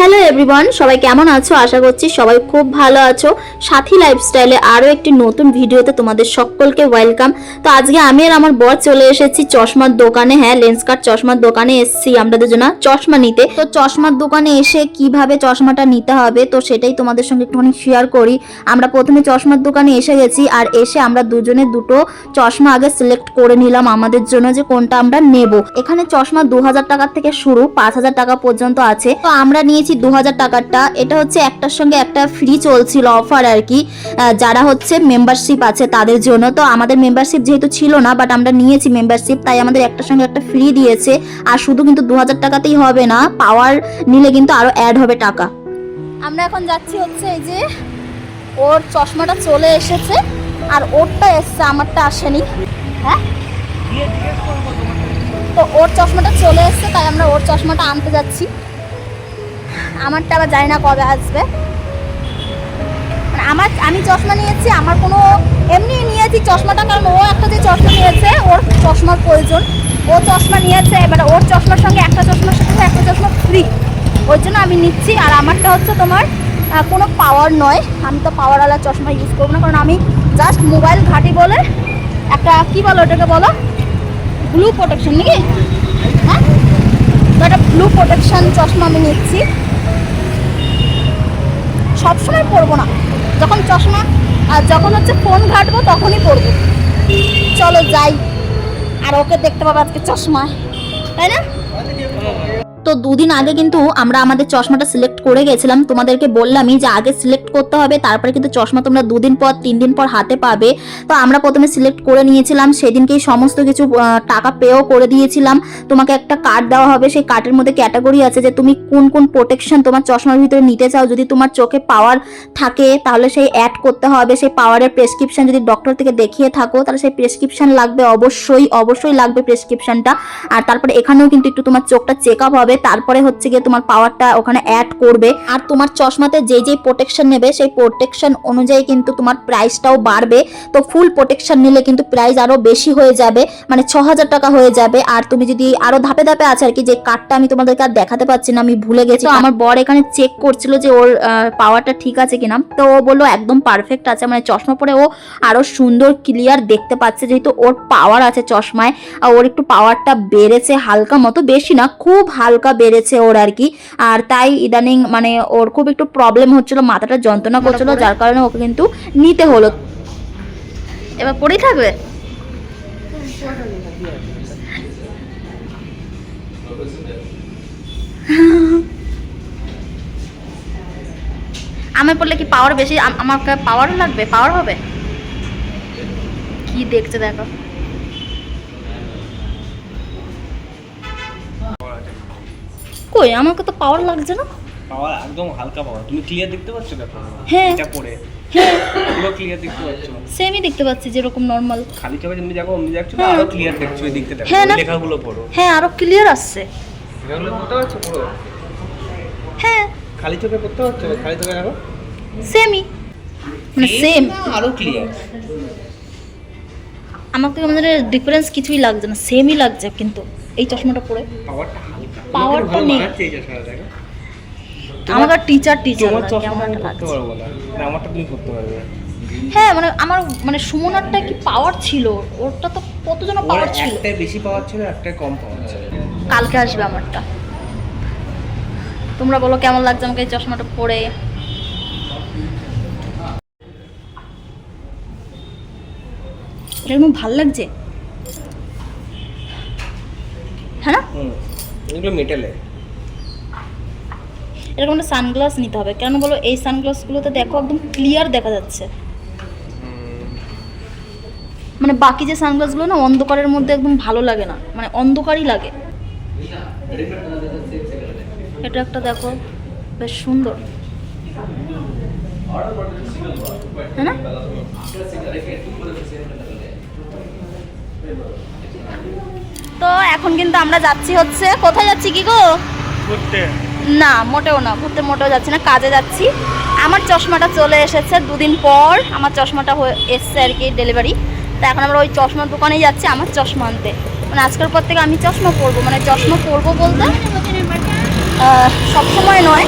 Hello everyone, সবাই কেমন আছো? আশা করছি সবাই খুব ভালো আছো। সাথী লাইফস্টাইলে আরও একটি নতুন ভিডিওতে তোমাদের সকলকে ওয়েলকাম তো আজকে আমি আর আমার বর চলে এসেছি চশমার দোকানে। হ্যাঁ লেন্স কার্ট চশমার দোকানে এসেছি আমরা দুজনা চশমা নিতে। তো চশমার দোকানে এসে কীভাবে চশমাটা নিতে হবে, তো সেটাই তোমাদের সঙ্গে একটুখানি শেয়ার করি। আমরা প্রথমে চশমার দোকানে এসে গেছি আর এসে আমরা দুজনে দুটো চশমা আগে সিলেক্ট করে নিলাম আমাদের জন্য যে কোনটা আমরা নেব। এখানে চশমা দু হাজার টাকার থেকে শুরু, পাঁচ হাজার টাকা পর্যন্ত আছে। তো আমরা নিয়েছি দু হাজার টাকারটা। এটা হচ্ছে একটার সঙ্গে একটা ফ্রি চলছিল অফার আর কি। যারা হচ্ছে মেম্বারশিপ আছে তাদের জন্য। তো আমাদের মেম্বারশিপ যেহেতু ছিল না বাট আমরা নিয়েছি মেম্বারশিপ তাই আমাদের একটার সঙ্গে একটা ফ্রি দিয়েছে। আর শুধু কিন্তু দু হাজার টাকাতেই হবে না পাওয়ার নিলে কিন্তু আরও অ্যাড হবে টাকা। আমরা এখন যাচ্ছি হচ্ছে এই যে ওর চশমাটা চলে এসেছে, আর ওরটা এসছে, আমারটা আসেনি। হ্যাঁ? তো ওর চশমাটা চলে এসছে, তাই আমরা ওর চশমাটা আনতে যাচ্ছি। আমারটা আবার জানি না কবে আসবে। মানে আমার, আমি চশমা নিয়েছি, আমার কোনো এমনি নিয়েছি চশমাটা, কারণ ও একটা যে চশমা নিয়েছে, ওর চশমার প্রয়োজন। ও চশমা নিয়েছে, এবার ওর চশমার সঙ্গে একটা চশমার সাথে একটা চশমা ফ্রি ওই জন্য আমি নিচ্ছি, আর আমারটা হচ্ছে তোমার কোনো পাওয়ার নয়। আমি তো পাওয়ারওয়ালা চশমা ইউজ করব না, কারণ আমি জাস্ট মোবাইল ঘাঁটি বলে একটা, কি বলো ওটাকে বলো? ব্লু প্রোটেকশন নাকি? হ্যাঁ? তো একটা ব্লু প্রোটেকশন চশমা আমি নিচ্ছি। সবসময় পরবো না। যখন চশমা, আর যখন হচ্ছে ফোন ঘাটবো তখনই পরবো চলো যাই। আর ওকে দেখতে পাবো আজকে চশমায় তাই না? তো দুদিন আগে কিন্তু আমরা আমাদের চশমাটা সিলেক্ট করে গেছিলাম। তোমাদেরকে বললামই যে আগে সিলেক্ট করতে হবে, তারপরে কিন্তু চশমা তোমরা দুদিন পর তিন দিন পর হাতে পাবে। তো আমরা প্রথমে সিলেক্ট করে নিয়েছিলাম, সেদিনকেই সমস্ত কিছু টাকা পেও করে দিয়েছিলাম। তোমাকে একটা কার্ড দেওয়া হবে, সেই কার্ডের মধ্যে ক্যাটাগরি আছে যে তুমি কোন কোন প্রোটেকশন তোমার চশমার ভিতরে নিতে চাও। যদি তোমার চোখে পাওয়ার থাকে, তাহলে সেই অ্যাড করতে হবে। সেই পাওয়ারের প্রেসক্রিপশন যদি ডক্টর থেকে দেখিয়ে থাকো, তাহলে সেই প্রেসক্রিপশন লাগবে অবশ্যই অবশ্যই লাগবে প্রেসক্রিপশনটা আর তারপরে এখানেও কিন্তু একটু তোমার চোখটা চেক আপ হবে, তারপরে হচ্ছে গিয়ে তোমার পাওয়ারটা ওখানে অ্যাড করবে। আর তোমার চশমাতে যে যে প্রোটেকশন নেবে সেই প্রোটেকশন অনুযায়ী কিন্তু তোমার প্রাইসটাও বাড়বে। তো ফুল প্রোটেকশন নিলে কিন্তু প্রাইস আরও বেশি হয়ে যাবে মানে ছ হাজার টাকা হয়ে যাবে। আর তুমি যদি আরও ধাপে ধাপে আছে আর কি যে কার্ডটা আমি তোমাদেরকে আর দেখাতে পাচ্ছি না আমি ভুলে গেছি। তো আমার বর এখানে চেক করছিল যে ওর পাওয়ারটা ঠিক আছে কিনা। তো ও বলল একদম পারফেক্ট আছে মানে চশমা পরে ও আরও সুন্দর ক্লিয়ার দেখতে পাচ্ছে যেহেতু ওর পাওয়ার আছে চশমায়। আর ওর একটু পাওয়ারটা বেড়েছে হালকা মতো বেশি না খুব হালকা বেড়েছে ওর আর কি। আর তাই ইদানিং মানে ওর খুব একটু প্রবলেম হচ্ছিল মাথাটা যন্ত্রণা করছিল, যার কারণে ওকে কিন্তু নিতে হলো। এবার পরেই থাকবে? আমি পড়লে কি পাওয়ার বেশি? আম- আমাকে পাওয়ার লাগবে? পাওয়ার হবে? কি দেখছে দেখো। কই? আমাকে তো পাওয়ার লাগছে না। পাওয়ার একদম হালকা পাওয়ার। তুমি ক্লিয়ার দেখতে পাচ্ছ দেখো হ্যাঁ। এটা পরে হ্যাঁ। পুরো ক্লিয়ার দেখতে পাচ্ছ? সেমই দেখতে পাচ্ছি যেরকম নর্মাল খালি চোখে তুমি দেখো অমনি দেখছ হ্যাঁ। আরও ক্লিয়ার দেখছ এই দিকতে দেখো। হ্যাঁ লেখাগুলো পড়ো। হ্যাঁ আরও ক্লিয়ার আসছে। পারছ পুরো? হ্যাঁ। খালি চোখে পড়তে পারছ? খালি চোখে দেখো। সেমই মানে সেম আরও ক্লিয়ার আমার থেকে আমাদের ডিফারেন্স কিছুই লাগছে না। সেমই লাগছে কিন্তু। এই চশমাটা পরে। পাওয়ারটা হালকা। Power তোমাকে টা ভালো নেই। মানাচ্ছে এই চশমাটা দেখো আমাকে টিচার টিচার তোমার চশমা আমি একটা করতে পারব না না আমারটা তুমি করতে পারবে। হ্যাঁ মানে আমার মানে সুমনারটা কি পাওয়ার ছিল? ওরটা তো কতজন পাওয়ার ছিল? একটাই বেশি পাওয়ার ছিল একটাই কম পাওয়ার ছিল। কালকে আসবে আমারটা। তোমরা বলো কেমন লাগছে আমাকে এই চশমাটা পরে? এটা এরকম ভালো লাগছে? হ্যাঁ? না এগুলো মেটালে এরকম একটা সানগ্লাস নিতে হবে। কেন বলো, এই সানগ্লাসগুলোতে দেখো একদম ক্লিয়ার দেখা যাচ্ছে। মানে বাকি যে সানগ্লাসগুলো না, অন্ধকারের মধ্যে একদম ভালো লাগে না। মানে অন্ধকারই লাগে। এটা একটা দেখো, বেশ সুন্দর। হ্যাঁ তো এখন কিন্তু আমরা যাচ্ছি হচ্ছে, কোথায় যাচ্ছি কি গো? করতে না মোটেও না ঘুরতে মোটেও যাচ্ছি না কাজে যাচ্ছি। আমার চশমাটা চলে এসেছে দুদিন পর আমার চশমাটা হয়ে- এসছে আর কি ডেলিভারি তা এখন আমরা ওই চশমার দোকানেই যাচ্ছি আমার চশমা আনতে। মানে আজকের পর থেকে আমি চশমা পরবো মানে চশমা পরবো বলতে সব সময় নয়।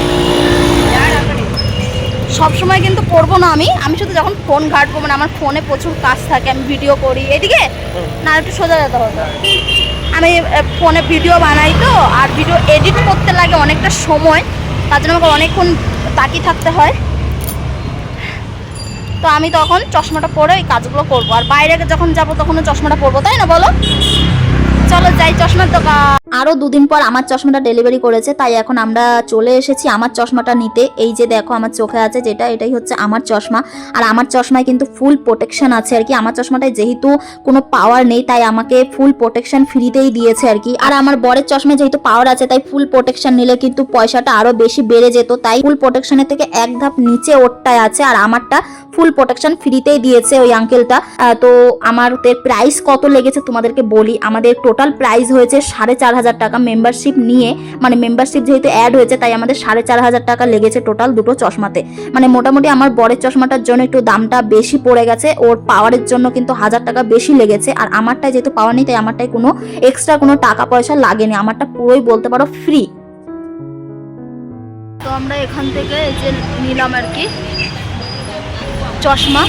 সব সময় কিন্তু করব না আমি আমি শুধু যখন ফোন ঘাটবো মানে আমার ফোনে প্রচুর কাজ থাকে আমি ভিডিও করি এদিকে? না একটু সোজা যেতে হতো আমি ফোনে ভিডিও বানাই তো, আর ভিডিও এডিট করতে লাগে অনেকটা সময়, তার জন্য আমাকে অনেকক্ষণ তাকিয়ে থাকতে হয়। তো আমি তখন চশমাটা পরে ওই কাজগুলো করব, আর বাইরে যখন যাব তখন চশমাটা পরবো, তাই না বলো? চলো যাই চশমার দোকান। আরও দুদিন পর আমার চশমাটা ডেলিভারি করেছে, তাই এখন আমরা চলে এসেছি আমার চশমাটা নিতে। এই যে দেখো আমার চোখে আছে যেটা, এটাই হচ্ছে আমার চশমা। আর আমার চশমায় কিন্তু ফুল প্রোটেকশন আছে আর কি। আমার চশমাটায় যেহেতু কোনো পাওয়ার নেই, তাই আমাকে ফুল প্রোটেকশন ফ্রিতেই দিয়েছে আর কি। আর আমার বরের চশমায় যেহেতু পাওয়ার আছে, তাই ফুল প্রোটেকশন নিলে কিন্তু পয়সাটা আরও বেশি বেড়ে যেত। তাই ফুল প্রোটেকশনের থেকে এক ধাপ নিচে ওরটায় আছে আর আমারটা ফুল প্রোটেকশন ফ্রিতেই দিয়েছে ওই আঙ্কেলটা তো আমাদের প্রাইস কত লেগেছে তোমাদেরকে বলি। আমাদের টোটাল প্রাইস হয়েছে সাড়ে চার হাজার টাকা মেম্বারশিপ নিয়ে মানে মেম্বারশিপ যেহেতু অ্যাড হয়েছে, তাই আমাদের সাড়ে চার হাজার টাকা লেগেছে টোটাল দুটো চশমাতে। মানে মোটামুটি আমার বরের চশমাটার জন্য একটু দামটা বেশি পড়ে গেছে, ওর পাওয়ারের জন্য কিন্তু হাজার টাকা বেশি লেগেছে, আর আমারটায় যেহেতু পাওয়ার নেই, তাই আমারটায় কোনো এক্সট্রা কোনো টাকা পয়সা লাগেনি, আমারটা পুরোই বলতে পারো ফ্রি তো আমরা এখান থেকে যে নিলাম আর কি, চশমা।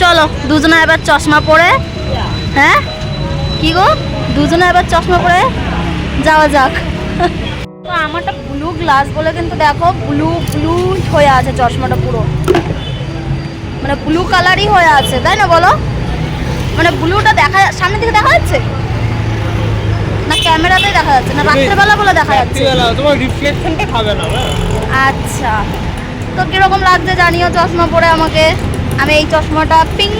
চলো দুজনে এবার চশমা পরে হ্যাঁ? কি গো? দুজনে এবার চশমা পরে যাওয়া যাক। তো আমারটা ব্লু গ্লাস বলে কিন্তু দেখো ব্লু ব্লু হয়ে আছে চশমাটা পুরো। মানে ব্লু কালারই হয়ে আছে তাই না বলো? মানে ব্লুটা দেখা সামনে থেকে দেখা যাচ্ছে? না ক্যামেরাতে দেখা যাচ্ছে না রাত্রেবেলা বলে দেখা যাচ্ছে? তোমার রিফ্লেকশনটা খাবে না না আচ্ছা। তো কীরকম লাগছে জানিও চশমা পরে আমাকে? আমি এই চশমাটা পিঙ্ক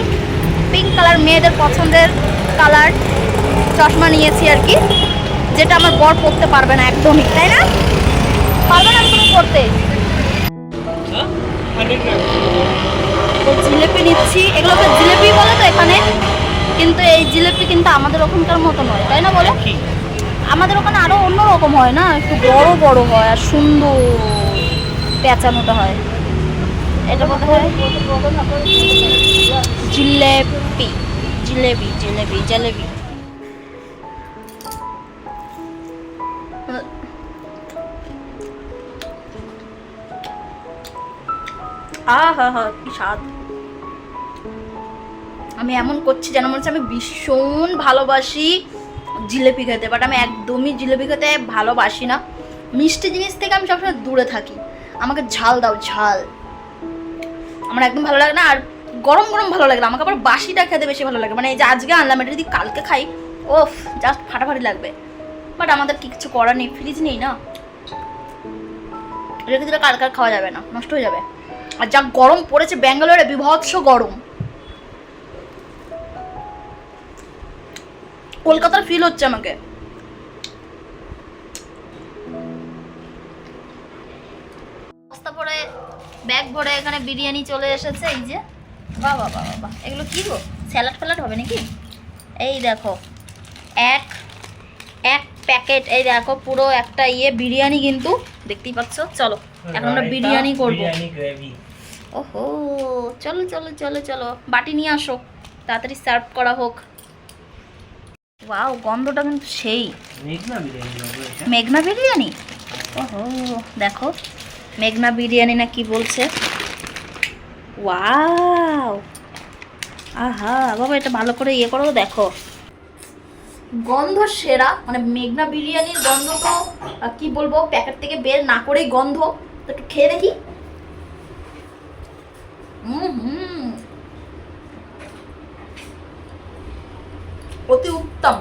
পিঙ্ক কালার মেয়েদের পছন্দের কালার চশমা নিয়েছি আর কি যেটা আমার বর পরতে পারবে না একদমই তাই না? পারবে না তুমি পরতে? তো জিলেপি নিচ্ছি এগুলোকে জিলেপি বলে তো এখানে কিন্তু এই জিলেপি কিন্তু আমাদের ওখানকার মতো নয় তাই না বলো? আমাদের ওখানে আরও অন্যরকম হয় না একটু বড় বড় হয় আর সুন্দর পেঁচানোটা হয়। এটা বলতে হয়? জিলেপি। জিলেবি জিলেবি হা স্বাদ। আমি এমন করছি যেন মনে হচ্ছে আমি ভীষণ ভালোবাসি জিলেপি খেতে বাট আমি একদমই জিলেপি খেতে ভালোবাসি না। মিষ্টি জিনিস থেকে আমি সবসময় দূরে থাকি। আমাকে ঝাল দাও, ঝাল। আমার একদম ভালো লাগে না, আর গরম গরম ভালো লাগে না। আমাকে আবার বাসিটা খেতে বেশি ভালো লাগে। মানে এই যে আজকে আনলাম, এটা যদি কালকে খাই ওফ জাস্ট ফাটাফাটি লাগবে। বাট আমাদের কিছু করার নেই ফ্রিজ নেই না। রেখে দিলে কালকে আর খাওয়া যাবে না, নষ্ট হয়ে যাবে। আর যা গরম পড়েছে, ব্যাঙ্গালোরে বিভৎস গরম। কলকাতার ফিল হচ্ছে আমাকে। ব্যাগ ভরে এখানে বিরিয়ানি চলে এসেছে এই যে। বাহ বাহ বাহ এগুলো কি গো? স্যালাড ফ্যালাড হবে নাকি? এই দেখো এক এক প্যাকেট এই দেখো পুরো একটা ইয়ে বিরিয়ানি কিন্তু দেখতেই পাচ্ছ? চলো এখন আমরা বিরিয়ানি করব। ওহো চলো চলো চলো চলো বাটি নিয়ে আসো তাড়াতাড়ি সার্ভ করা হোক। ওয়াও গন্ধটা কিন্তু সেই। মেঘনা বিরিয়ানি মেঘনা বিরিয়ানি? ওহো দেখো মেঘনা বিরিয়ানি না কি বলছে? ওয়াও! আহা, বাবা, এটা ভালো করে ইয়ে করো, দেখো। গন্ধ সেরা মানে মেঘনা বিরিয়ানির গন্ধ তো কি বলব, প্যাকেট থেকে বের না করেই গন্ধ। তো একটু খেয়ে দেখি। হুম। অতি উত্তম।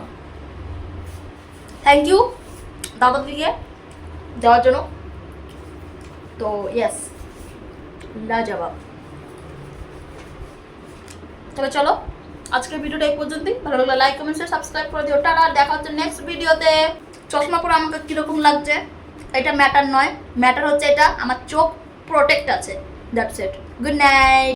থ্যাংক ইউ দাদা দিকে যাওয়ার জন্য। তো ইয়েস লাজবাব। তবে চলো, আজকের ভিডিওটা এই পর্যন্তই। ভালো লাগলে লাইক কমেন্ট সাবস্ক্রাইব করে দিও। টাটা, দেখা হচ্ছে নেক্সট ভিডিওতে। চশমা পরে আমাকে কীরকম লাগছে? এটা ম্যাটার নয়। ম্যাটার হচ্ছে এটা, আমার চোখ প্রোটেক্ট আছে। That's it good night